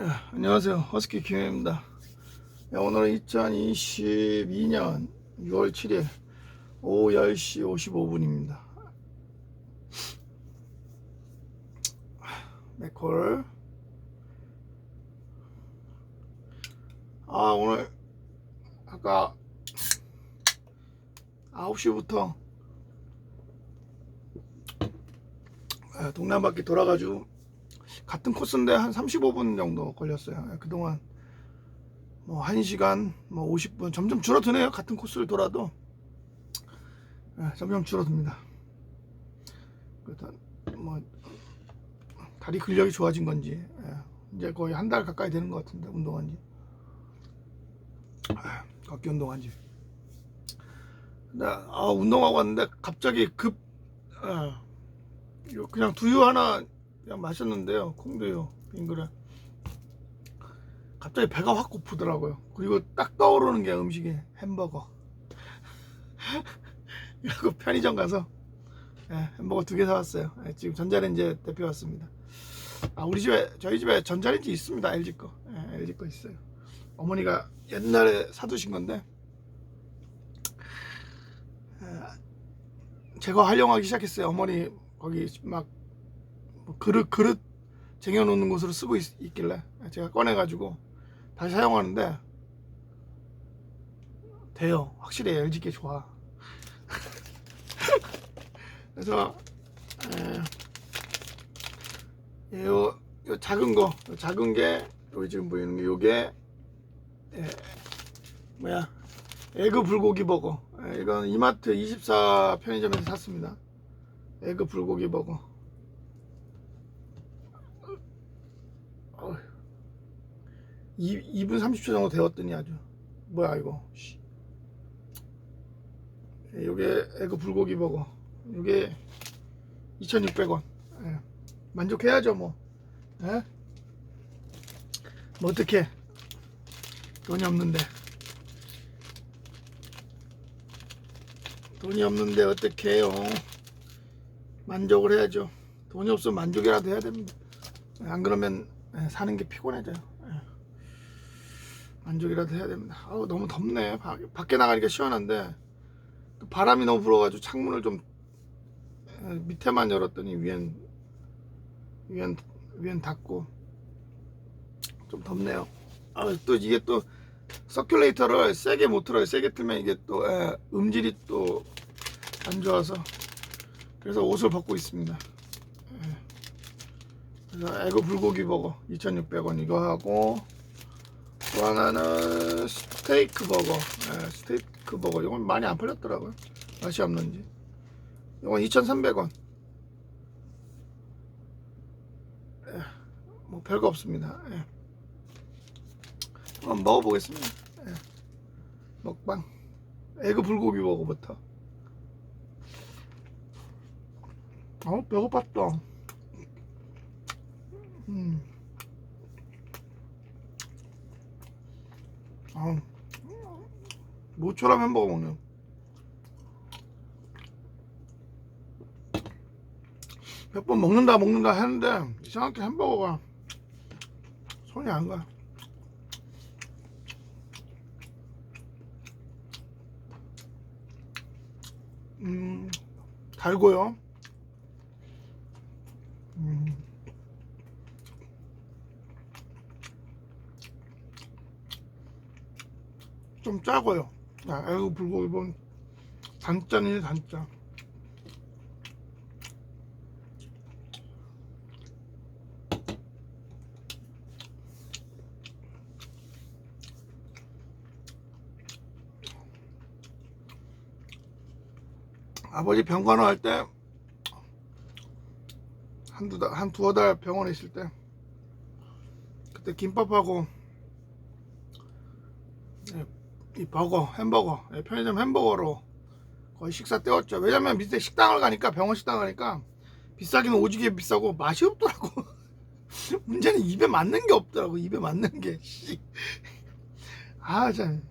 야, 안녕하세요. 허스키 김혜입니다. 야, 오늘은 2022년 6월 7일 오후 10시 55분입니다. 맥콜. 아, 오늘 아까 9시부터 동네 한 바퀴 돌아가지고 같은 코스인데 한 35분 정도 걸렸어요. 예, 그동안 뭐 1시간, 뭐 50분 점점 줄어드네요. 같은 코스를 돌아도 예, 점점 줄어듭니다. 일단 뭐 다리 근력이 좋아진 건지 예, 이제 거의 한 달 가까이 되는 것 같은데 운동한 지 아, 걷기 운동한 지 근데 아, 운동하고 왔는데 갑자기 급 아, 그냥 두유 하나 그냥 마셨는데요. 콩두유 빙그레. 갑자기 배가 확 고프더라고요. 그리고 딱 떠오르는 게 음식이 햄버거. 그리고 편의점 가서 예, 햄버거 두 개 사왔어요. 예, 지금 전자레인지에 대표 왔습니다. 아 우리 집에 저희 집에 전자레인지 있습니다. LG 거. 예, LG 거 있어요. 어머니가 옛날에 사두신 건데 예, 제가 활용하기 시작했어요. 어머니 거기 막뭐 그릇 그릇 쟁여놓는 곳으로 쓰고 있, 길래 제가 꺼내가지고 다시 사용하는데 돼요. 확실히 LG 게 좋아. 그래서 에, 요, 요 작은 거, 요 작은 게 여기 지금 보이는 게 요게 에, 뭐야 에그 불고기 버거. 에, 이건 이마트 24 편의점에서 샀습니다. 에그 불고기 버거. 2, 2분 30초 정도 되었더니 아주. 뭐야 이거. 씨. 예, 에그 불고기 버거. 요게 2600원. 예. 만족해야죠 뭐. 예? 뭐 어떻게? 돈이 없는데. 돈이 없는데 어떻게 해요? 만족을 해야죠. 돈이 없으면 만족이라도 해야 됩니다. 안 그러면 예, 사는 게 피곤해져요 만족이라도 해야 됩니다. 아우 너무 덥네. 바, 밖에 나가니까 시원한데 또 바람이 너무 불어가지고 창문을 좀 에, 밑에만 열었더니 위엔 위엔 위엔 닫고 좀 덥네요. 아 또 이게 또 서큘레이터를 세게 못 틀어요. 세게 틀면 이게 또 에, 음질이 또 안 좋아서 그래서 옷을 벗고 있습니다. 에. 그래서 에그 불고기 버거 2,600원 이거 하고 또 하나는 스테이크 버거. 네, 스테이크 버거. 이건 많이 안 팔렸더라고요. 맛이 없는지. 이건 2,300원. 네, 뭐 별거 없습니다. 네. 한번 먹어보겠습니다. 네. 먹방. 에그 불고기 버거부터. 어, 배고팠다. 음. 아, 모처럼 햄버거 먹네. 몇번 먹는다 먹는다 했는데 이상하게 햄버거가 손이 안 가. 음, 달고요. 좀 짜고요. 아, 애고 불고기 본 단짠이네 단짠. 아버지 병간호 할 때 한두 달, 한 두어 달 병원에 있을 때 그때 김밥하고 네, 이 버거, 햄버거, 예, 편의점 햄버거로 거의 식사 때웠죠. 왜냐면 밑에 식당을 가니까 병원 식당 가니까 비싸기는 오지게 비싸고 맛이 없더라고. 문제는 입에 맞는 게 없더라고. 입에 맞는 게. 아, 참.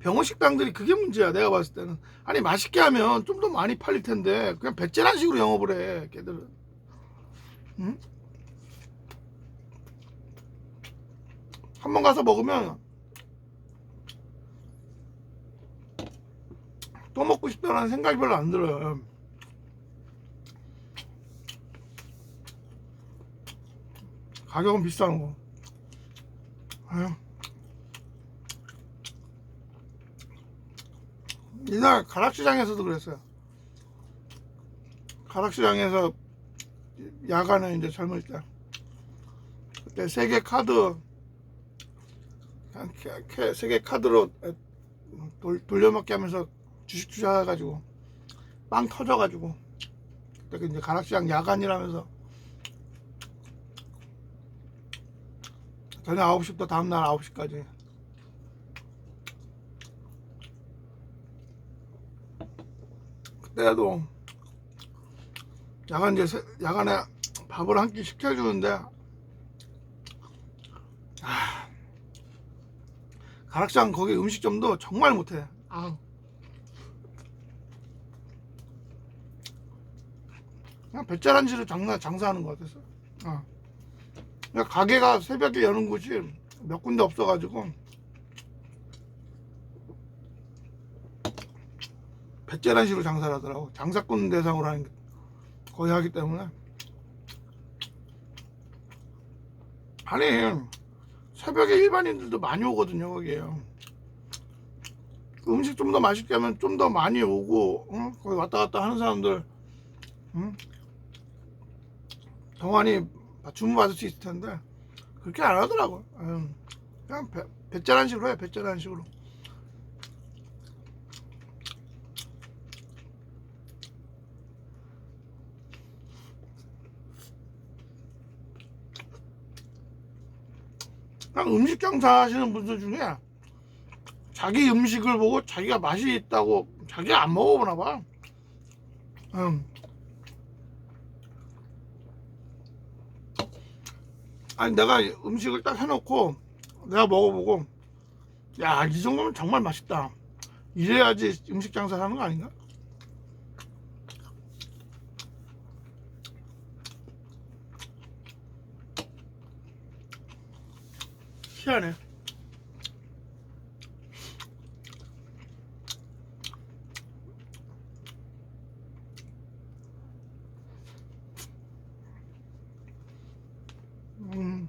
병원 식당들이 그게 문제야. 내가 봤을 때는. 아니 맛있게 하면 좀 더 많이 팔릴 텐데 그냥 배째란 식으로 영업을 해. 걔들은. 응? 한 번 가서 먹으면 또 먹고 싶다는 생각이 별로 안 들어요. 가격은 비싼 거. 아유. 이날 가락시장에서도 그랬어요. 가락시장에서 야간에 이제 젊을 때 그때 세계 카드 세계 카드로 돌, 돌려먹기 하면서 주식 투자해가지고 빵 터져가지고 그때 그 이제 가락시장 야간이라면서 저녁 9시부터 다음날 9시까지 그때도 야간 이제 세- 야간에 밥을 한 끼 시켜주는데 아, 가락장 거기 음식점도 정말 못해. 아. 그냥 배짜란지로 장사, 장사하는 것 같았어. 어. 가게가 새벽에 여는 곳이 몇 군데 없어가지고 배짜란시로 장사를 하더라고. 장사꾼 대상으로 하는 게 거의 하기 때문에. 아니, 새벽에 일반인들도 많이 오거든요, 거기에요. 음식 좀 더 맛있게 하면 좀 더 많이 오고, 응? 거기 왔다 갔다 하는 사람들, 응? 더 많이 주문 받을 수 있을 텐데, 그렇게 안 하더라고. 응. 그냥 배, 배짜란 식으로 해, 배짜란 식으로. 그냥 음식 장사 하시는 분들 중에 자기 음식을 보고 자기가 맛이 있다고 자기가 안 먹어보나 봐. 음. 아니 내가 음식을 딱 해놓고 내가 먹어보고 야 이 정도면 정말 맛있다. 이래야지 음식 장사를 하는 거 아닌가? 희한해. 음.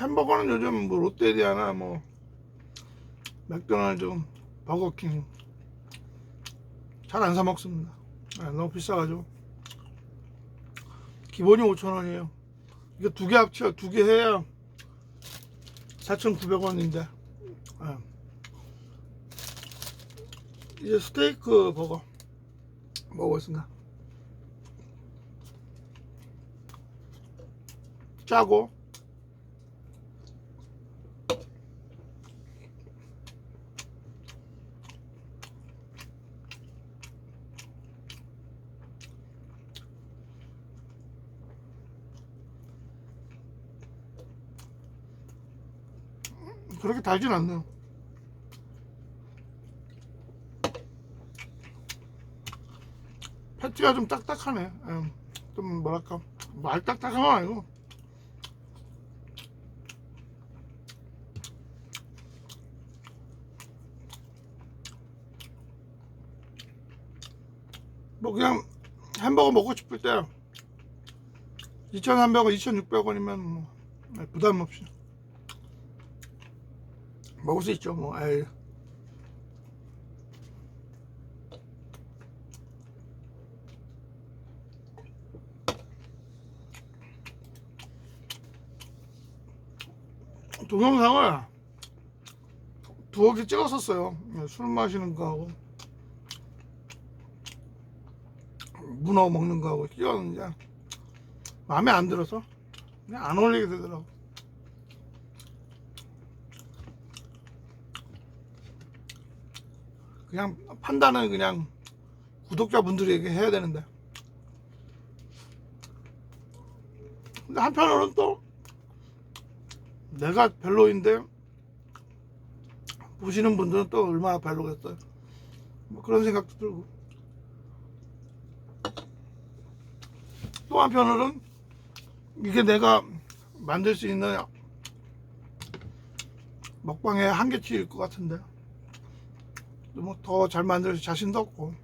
햄버거는 요즘 뭐 롯데리아나 뭐 맥도날드, 버거킹 잘 안 사 먹습니다. 아, 너무 비싸가지고 기본이 5,000원이에요. 이거 두개 합쳐 두 개 해야 4,900원인데 이제 스테이크 버거 먹어보겠습니다. 짜고 달진 않네요. 패티가 좀 딱딱하네. 음, 좀 뭐랄까 말 딱딱한 건 아니고 뭐 그냥 햄버거 먹고 싶을 때 2,300원, 2,600원이면 뭐 부담 없이 먹을 수 있죠 뭐. 에이. 동영상을 두어 개 찍었었어요. 술 마시는 거하고 문어 먹는 거하고 찍었는데 마음에 안 들어서 그냥 안 올리게 되더라고 그냥 판단은 그냥 구독자분들에게 해야 되는데. 근데 한편으로는 또 내가 별로인데 보시는 분들은 또 얼마나 별로겠어요. 뭐 그런 생각도 들고. 또 한편으로는 이게 내가 만들 수 있는 먹방의 한계치일 것 같은데 뭐 더 잘 만들 자신도 없고.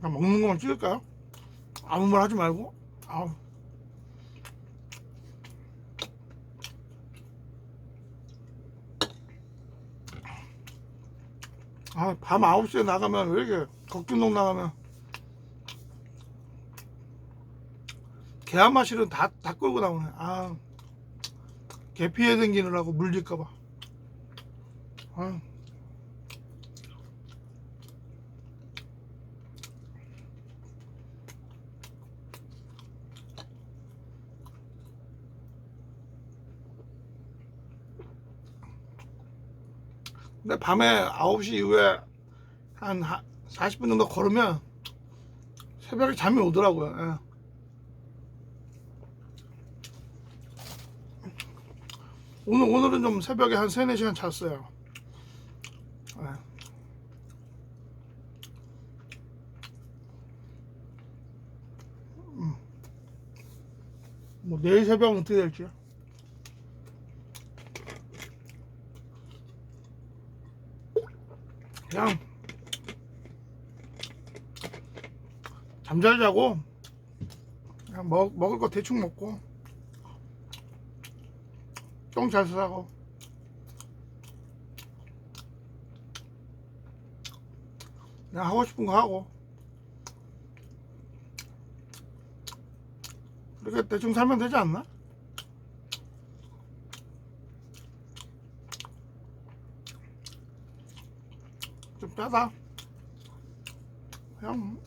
그냥 먹는 것만 찍을까요? 아무 말 하지 말고? 아우. 아, 밤 9시에 나가면 왜 이렇게 걷기운동 나가면 개한마 실은 다, 다 끌고 나오네 아, 개 피해 생기느라고 물릴까봐 아. 근데 밤에 9시 이후에 한 40분 정도 걸으면 새벽에 잠이 오더라고요. 예. 오늘, 오늘은 좀 새벽에 한 3, 4시간 잤어요. 예. 음. 뭐 내일 새벽은 어떻게 될지. 그냥 잠잘 자고 그냥 먹, 먹을 거 대충 먹고 똥 잘 싸고 그냥 하고 싶은 거 하고 그렇게 대충 살면 되지 않나? 좀 짜다. 그냥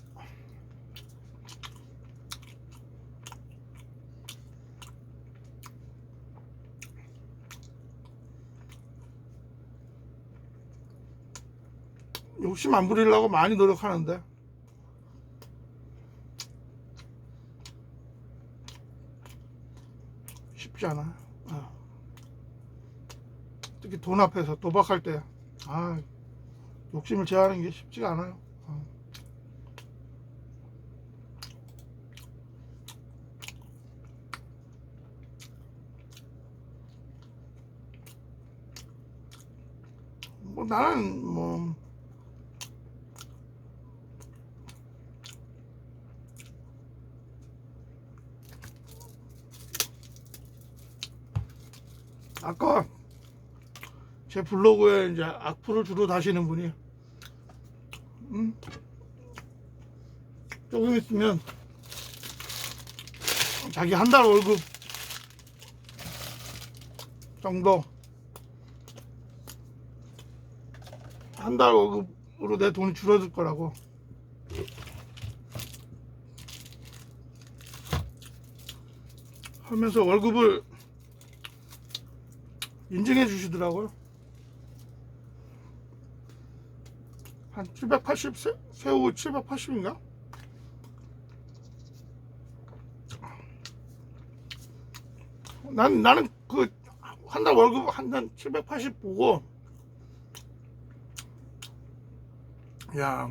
욕심 안 부리려고 많이 노력하는데 쉽지 않아. 어. 특히 돈 앞에서 도박할 때, 아, 욕심을 제하는 게 쉽지가 않아요. 어. 뭐 나는 뭐 아까 제 블로그에 이제 악플을 주로 다시는 분이 음? 조금 있으면 자기 한 달 월급 정도 한 달 월급으로 내 돈이 줄어들 거라고 하면서 월급을 인증해 주시더라고요. 한 780, 세, 새우 780인가? 난, 나는 그, 한 달 월급 한 달 780 보고, 야,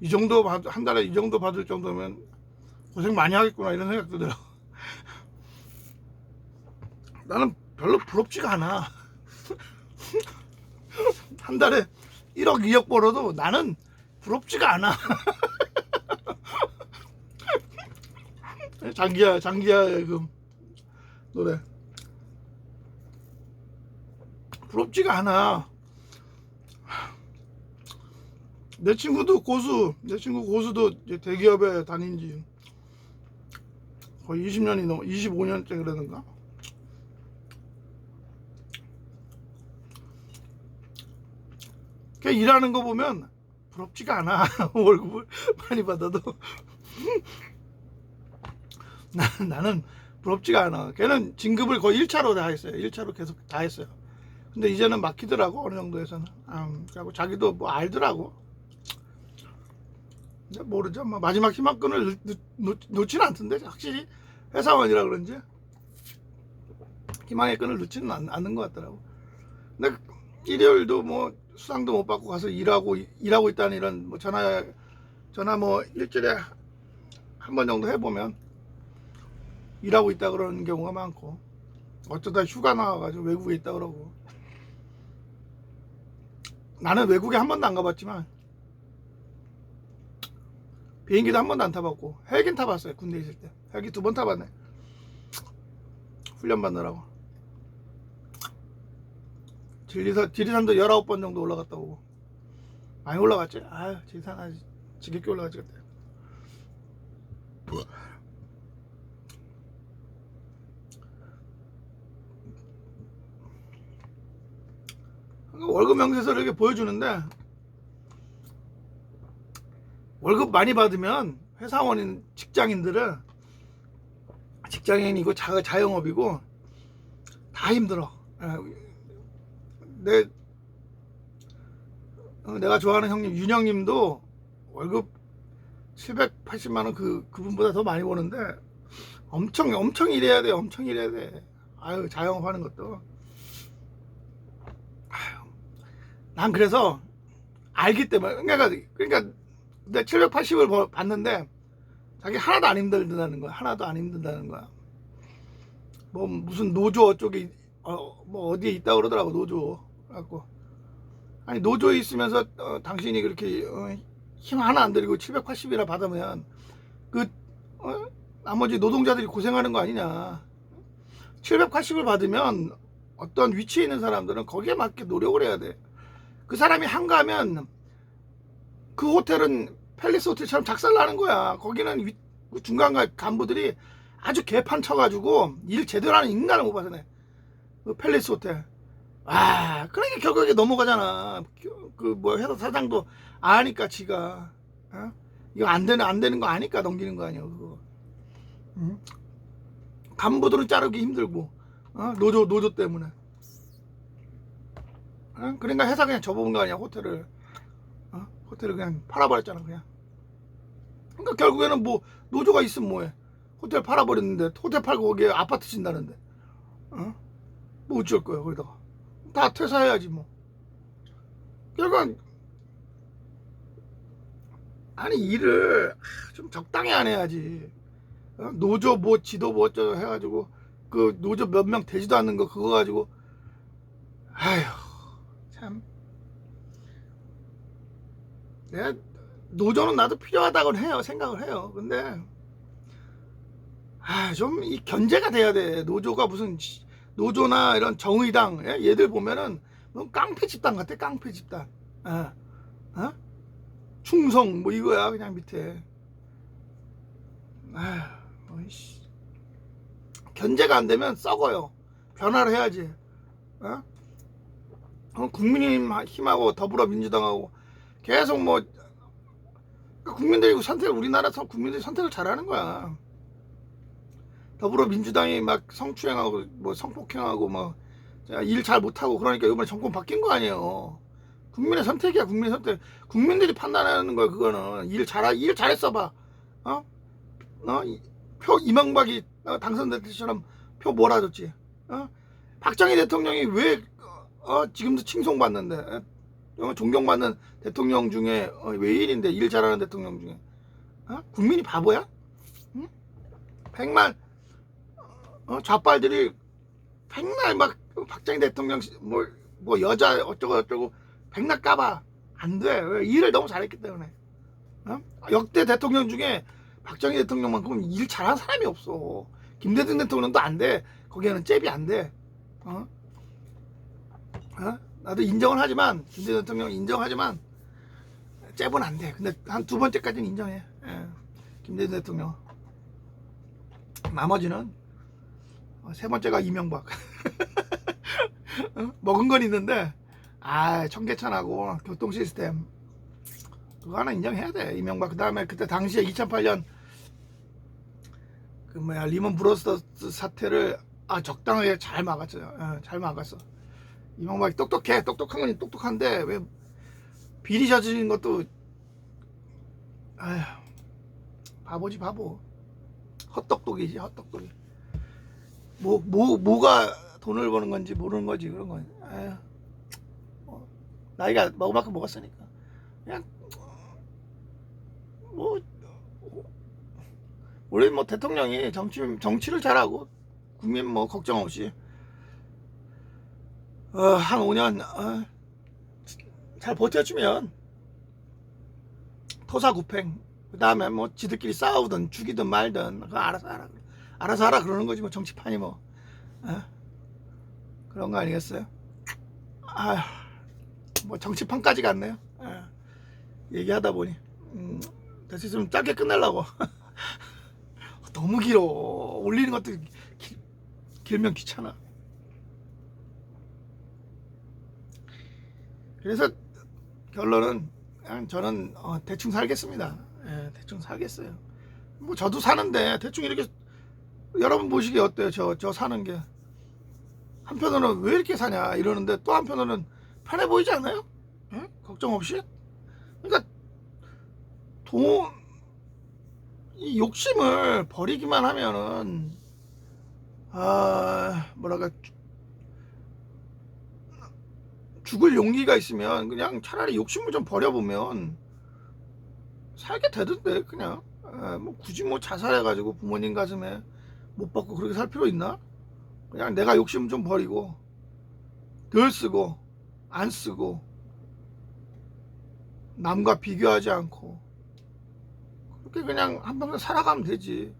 이 정도 받, 한 달에 이 정도 받을 정도면 고생 많이 하겠구나, 이런 생각 들어요. 나는 별로 부럽지가 않아. 한 달에 1억, 2억 벌어도 나는 부럽지가 않아. 장기야, 장기야의 그 노래. 부럽지가 않아. 내 친구도 고수, 내 친구 고수도 대기업에 다닌 지 거의 20년이 넘어, 25년째 그러는가? 걔 일하는 거 보면 부럽지가 않아. 월급을 많이 받아도. 나, 나는 부럽지가 않아. 걔는 진급을 거의 1차로 다 했어요. 1차로 계속 다 했어요. 근데 이제는 막히더라고 어느 정도에서는. 음, 그리고 자기도 뭐 알더라고. 근데 모르죠. 뭐 마지막 희망권을 놓지는 않던데 확실히 회사원이라 그런지 희망의 끈을 놓지는 않, 않는 것 같더라고. 근데 일요일도 뭐 수당도 못 받고 가서 일하고 일하고 있다는 이런 뭐 전화 전화 뭐 일주일에 한 번 정도 해보면 일하고 있다 그러는 경우가 많고 어쩌다 휴가 나와가지고 외국에 있다 그러고. 나는 외국에 한 번도 안 가봤지만 비행기도 한 번도 안 타봤고 헬기는 타봤어요 군대 있을 때. 헬기 두 번 타봤네. 훈련 받느라고 지리산, 지리산도 19번 정도 올라갔다 오고. 많이 올라갔지? 아유 지리산 아주 지겹게 올라갔지 그때. 월급 명세서를 이렇게 보여주는데 월급 많이 받으면 회사원인 직장인들은 직장인이고 자, 자영업이고 다 힘들어. 예, 내 어, 내가 좋아하는 형님 윤형님도 월급 780만 원 그 그분보다 더 많이 버는데 엄청 엄청 일해야 돼. 엄청 일해야 돼. 아유 자영업하는 것도. 아유, 난 그래서 알기 때문에 그러니까 그러니까 내 780을 받는데 자기 하나도 안 힘들다는 거야. 하나도 안 힘든다는 거야. 뭐 무슨 노조 어쪽에 어, 뭐 어디에 있다 그러더라고 노조 갖고. 아니 노조에 있으면서 어, 당신이 그렇게 어, 힘 하나 안 들이고 780이나 받으면 그 어, 나머지 노동자들이 고생하는 거 아니냐. 780을 받으면 어떤 위치에 있는 사람들은 거기에 맞게 노력을 해야 돼. 그 사람이 한가하면 그 호텔은 팰리스 호텔처럼 작살나는 거야. 거기는 위- 그 중간 간부들이 아주 개판 쳐가지고 일 제대로 하는 인간을 못 봐서네 그 팰리스 호텔 아 그러니까 결국에 넘어가잖아 그 뭐 회사 사장도 아니까 지가 어? 이거 안 되는 안 되는 거 아니까 넘기는 거 아니야 그거 응? 간부들은 자르기 힘들고 어? 노조 노조 때문에 어? 그러니까 회사 그냥 접어본 거 아니야 호텔을 어? 호텔을 그냥 팔아버렸잖아 그냥 그러니까 결국에는 뭐 노조가 있으면 뭐해 호텔 팔아버렸는데 호텔 팔고 거기에 아파트 짓는다는데 어? 뭐 어쩔 거야 거기다가 다 퇴사해야지 뭐. 결국은 아니 일을 좀 적당히 안 해야지. 어? 노조 뭐 지도 뭐 어쩌고 해가지고 그 노조 몇 명 되지도 않는 거 그거 가지고. 아휴 참. 내가 노조는 나도 필요하다고 해요 생각을 해요. 근데 아 좀 이 견제가 돼야 돼. 노조가 무슨 시- 노조나 이런 정의당 예? 얘들 보면은 뭐 깡패 집단 같아 깡패 집단 어? 어? 충성 뭐 이거야 그냥 밑에 아 어이씨 견제가 안 되면 썩어요 변화를 해야지 어? 어, 국민힘하고 더불어민주당하고 계속 뭐 그러니까 국민들이 선택을 우리나라 선- 국민들이 선택을 잘하는 거야. 더불어민주당이 막 성추행하고 뭐 성폭행하고 뭐일잘 못하고 그러니까 이번에 정권 바뀐 거 아니에요. 국민의 선택이야 국민의 선택. 국민들이 판단하는 거야 그거는 일잘일 잘했어 봐. 어? 어? 이- 표 이명박이 어, 당선될 때처럼 표 몰아줬지. 어? 박정희 대통령이 왜 어, 지금도 칭송받는데 어, 존경받는 대통령 중에 어, 왜 일인데 일 잘하는 대통령 중에 어? 국민이 바보야? 응? 백날 어, 좌빨들이 백날 막 박정희 대통령 시- 뭐, 뭐 여자 어쩌고 저쩌고 백날 까봐 안돼 왜? 일을 너무 잘했기 때문에 어? 역대 대통령 중에 박정희 대통령만큼 일 잘한 사람이 없어 김대중 대통령도 안돼 거기에는 잽이 안돼 어? 어? 나도 인정을 하지만 김대중 대통령 인정하지만 잽은 안 돼. 근데 한 두 번째까지는 인정해. 예. 김대중 대통령. 나머지는 어, 세 번째가 이명박. 어? 먹은 건 있는데 아 청계천하고 교통 시스템 그거 하나 인정해야 돼. 이명박 그 다음에 그때 당시에 2008년 그 뭐야 리먼 브로스터스 사태를 아 적당하게 잘 막았어요. 예, 잘 막았어. 이명박이 똑똑해 똑똑한 건 똑똑한데 왜 비리 저지른 것도 아휴 바보지 바보 헛똑똑이지 헛똑똑이 뭐, 뭐, 뭐가 돈을 버는 건지 모르는 거지 그런 건 아휴 뭐, 나이가 먹을 만큼 먹었으니까. 그냥 뭐 원래 뭐 대통령이 정치 정치를 잘하고 국민 뭐 걱정 없이 어, 한 5년 어, 잘 버텨주면 토사구팽 그 다음에 뭐 지들끼리 싸우든 죽이든 말든 그거 알아서 하라 알아서 하라 그러는 거지 뭐 정치판이 뭐 어? 그런 거 아니겠어요? 아뭐 정치판까지 갔네요 어, 얘기하다 보니 음, 대체 좀 짧게 끝내려고 너무 길어 올리는 것도 기- 길면 귀찮아 그래서 결론은 저는 어, 대충 살겠습니다. 예, 대충 살겠어요. 뭐 저도 사는데 대충 이렇게 여러분 보시기에 어때요? 저 저 사는 게 한편으로는 왜 이렇게 사냐 이러는데 또 한편으로는 편해 보이지 않아요? 예? 걱정 없이? 그러니까 돈, 이 욕심을 버리기만 하면은 아 뭐랄까 죽을 용기가 있으면 그냥 차라리 욕심을 좀 버려보면 살게 되던데 그냥 에, 뭐 굳이 뭐 자살해가지고 부모님 가슴에 못 받고 그렇게 살 필요 있나? 그냥 내가 욕심 좀 버리고 덜 쓰고 안 쓰고 남과 비교하지 않고 그렇게 그냥 한평생 살아가면 되지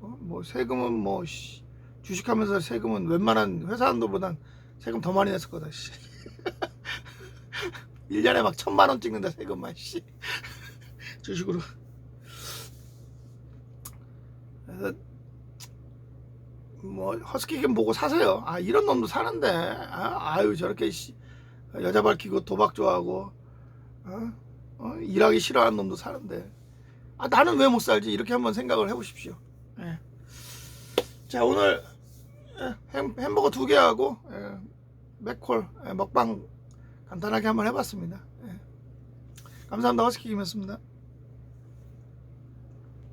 어? 뭐 세금은 뭐 씨, 주식하면서 세금은 웬만한 회사원들보단 세금 더 많이 냈을 거다 씨. 1년에 막 천만 원 찍는다 세금만 씨. 주식으로. 그래서 뭐 허스키겐 보고 사세요. 아 이런 놈도 사는데 아, 아유 저렇게 씨, 여자 밝히고 도박 좋아하고 어? 어? 일하기 싫어하는 놈도 사는데 아 나는 왜 못 살지 이렇게 한번 생각을 해보십시오. 예. 자 오늘 예, 햄, 햄버거 두 개 하고 예, 맥콜 예, 먹방 간단하게 한번 해봤습니다. 예. 감사합니다. 허스키 김이었습니다.